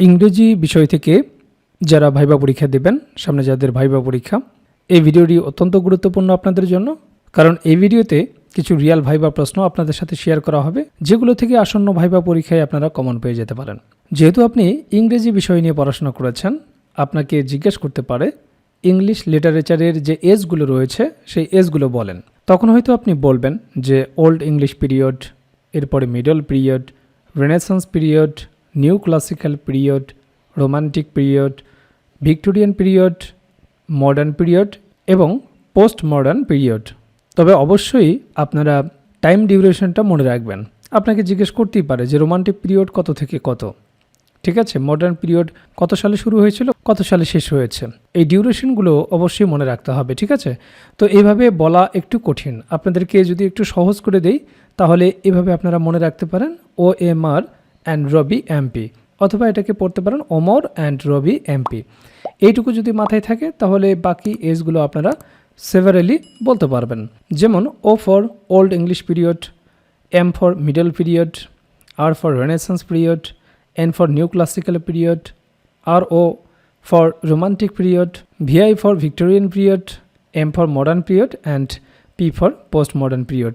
ইংরেজি বিষয় থেকে যারা ভাইবা পরীক্ষা দেবেন, সামনে যাদের ভাইবা পরীক্ষা, এই ভিডিওটি অত্যন্ত গুরুত্বপূর্ণ আপনাদের জন্য। কারণ এই ভিডিওতে কিছু রিয়াল ভাইবা প্রশ্ন আপনাদের সাথে শেয়ার করা হবে, যেগুলো থেকে আসন্ন ভাইবা পরীক্ষায় আপনারা কমন পেয়ে যেতে পারেন। যেহেতু আপনি ইংরেজি বিষয় নিয়ে পড়াশোনা করেছেন, আপনাকে জিজ্ঞেস করতে পারে, ইংলিশ লিটারেচারের যে এজগুলো রয়েছে, সেই এজগুলো বলেন। তখন হয়তো আপনি বলবেন যে ওল্ড ইংলিশ পিরিয়ড এরপরে middle period renaissance period new classical period, romantic period, Victorian period, modern period এবং পোস্ট মডার্ন পিরিয়ড। তবে অবশ্যই আপনারা টাইম ডিউরেশনটা মনে রাখবেন। আপনাকে জিজ্ঞেস করতেই পারে যে রোমান্টিক পিরিয়ড কত থেকে কত? ঠিক আছে, মডার্ন পিরিয়ড কত সালে শুরু হয়েছিল, কত সালে শেষ হয়েছে? এই ডিউরেশনগুলো অবশ্যই মনে রাখতে হবে, ঠিক আছে? তো এভাবে বলা একটু কঠিন। আপনাদেরকে যদি একটু সহজ করে দেই, তাহলে এভাবে আপনারা মনে রাখতে পারেন, O M R and Robi MP অথবা এটাকে পড়তে পারেন ওমর অ্যান্ড রবি এমপি এইটুকু যদি মাথায় থাকে, তাহলে বাকি এজগুলো আপনারা সেভারেলি বলতে পারবেন। যেমন O for old English period M for middle period R for renaissance period N for new classical period R O for romantic period VI for Victorian period M for modern period and P for post modern period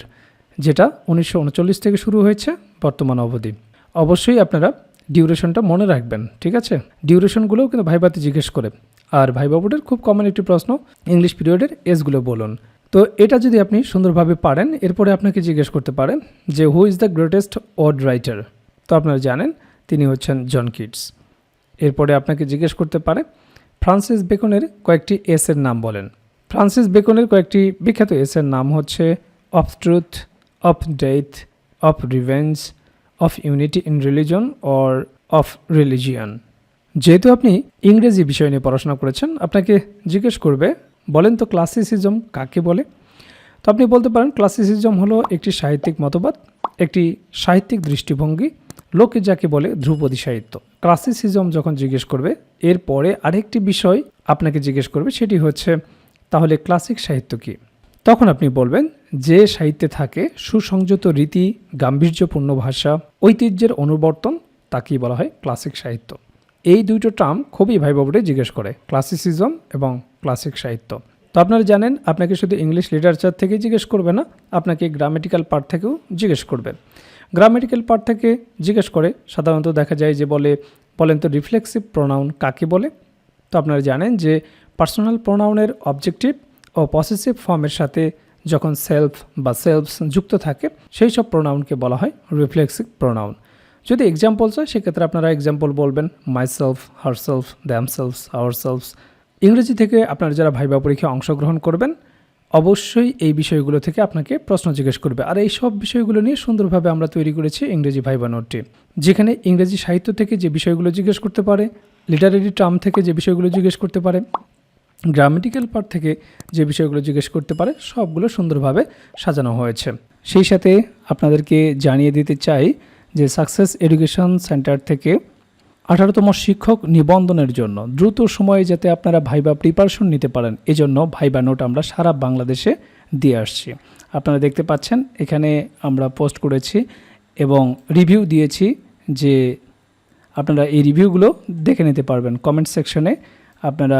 যেটা উনিশশো উনচল্লিশ থেকে শুরু হয়েছে বর্তমান অবধি। অবশ্যই আপনারা ডিউরেশনটা মনে রাখবেন, ঠিক আছে? ডিউরেশনগুলোও কিন্তু ভাইবাতে জিজ্ঞেস করে। আর ভাইবা খুব কমন একটি প্রশ্ন ইংলিশ পিরিয়ডের এজগুলো বলুন। তো এটা যদি আপনি সুন্দরভাবে পারেন, এরপরে আপনাকে জিজ্ঞেস করতে পারেন যে who is the greatest word writer তো আপনারা জানেন, তিনি হচ্ছেন জন কিডস এরপরে আপনাকে জিজ্ঞেস করতে পারে ফ্রান্সিস বেকনের কয়েকটি এসের নাম বলেন। ফ্রান্সিস বেকনের কয়েকটি বিখ্যাত এসের নাম হচ্ছে of truth of death of revenge of unity in religion or of religion যেহেতু আপনি ইংরেজি বিষয় নিয়ে পড়াশোনা করেছেন, আপনাকে জিজ্ঞেস করবে, বলেন তো ক্লাসিসিজম কাকে বলে? তো আপনি বলতে পারেন, ক্লাসিসিজম হলো একটি সাহিত্যিক মতবাদ, একটি সাহিত্যিক দৃষ্টিভঙ্গি, লোকে যাকে বলে ধ্রুপদী সাহিত্য। ক্লাসিসিজম যখন জিজ্ঞেস করবে এরপরে আরেকটি বিষয় আপনাকে জিজ্ঞেস করবে, সেটি হচ্ছে, তাহলে ক্লাসিক সাহিত্য কী? তখন আপনি বলবেন যে সাহিত্যে থাকে, সুসংযত রীতি, গাম্ভীর্যপূর্ণ ভাষা, ঐতিহ্যের অনুবর্তন, তাকেই বলা হয় ক্লাসিক সাহিত্য। এই দুইটো টার্ম খুবই ভাইবাবুরে জিজ্ঞেস করে, ক্লাসিসিজম এবং ক্লাসিক সাহিত্য। তো আপনারা জানেন, আপনাকে শুধু ইংলিশ লিটারেচার থেকেই জিজ্ঞেস করবে না, আপনাকে গ্রামেটিক্যাল পার্ট থেকেও জিজ্ঞেস করবে। গ্রামেটিক্যাল পার্ট থেকে জিজ্ঞেস করে, সাধারণত দেখা যায় যে বলে, বলেন তো রিফ্লেক্সিভ প্রোনাউন কাকে বলে? তো আপনারা জানেন যে পার্সোনাল প্রোনাউনের অবজেক্টিভ ও পসেসিভ ফর্মের সাথে যখন সেলফ বা সেলফস যুক্ত থাকে, সেই সব প্রোনাউনকে বলা হয় রিফ্লেক্সিভ প্রোনাউন যদি এক্সাম্পলস হয়, সেক্ষেত্রে আপনারা এক্সাম্পল বলবেন myself herself themselves ourselves ইংরেজি থেকে আপনারা যারা ভাইবা পরীক্ষায় অংশগ্রহণ করবেন, অবশ্যই এই বিষয়গুলো থেকে আপনাকে প্রশ্ন জিজ্ঞেস করবে। আর এই সব বিষয়গুলো নিয়ে সুন্দরভাবে আমরা তৈরি করেছি ইংরেজি ভাইবা নোটটি। যেখানে ইংরেজি সাহিত্য থেকে যে বিষয়গুলো জিজ্ঞেস করতে পারে লিটারেরি টার্ম থেকে যে বিষয়গুলো জিজ্ঞেস করতে পারে গ্রামেটিক্যাল পার্ট থেকে যে বিষয়গুলো জিজ্ঞেস করতে পারে, সবগুলো সুন্দরভাবে সাজানো হয়েছে। সেই সাথে আপনাদেরকে জানিয়ে দিতে চাই যে সাকসেস এডুকেশন সেন্টার থেকে আঠারোতম শিক্ষক নিবন্ধনের জন্য দ্রুত সময়ে যাতে আপনারা ভাইবা প্রিপারেশন নিতে পারেন, এজন্য ভাইবা নোট আমরা সারা বাংলাদেশে দিয়ে আসছি। আপনারা দেখতে পাচ্ছেন, এখানে আমরা পোস্ট করেছি এবং রিভিউ দিয়েছি যে আপনারা এই রিভিউগুলো দেখে নিতে পারবেন। কমেন্ট সেকশনে আপনারা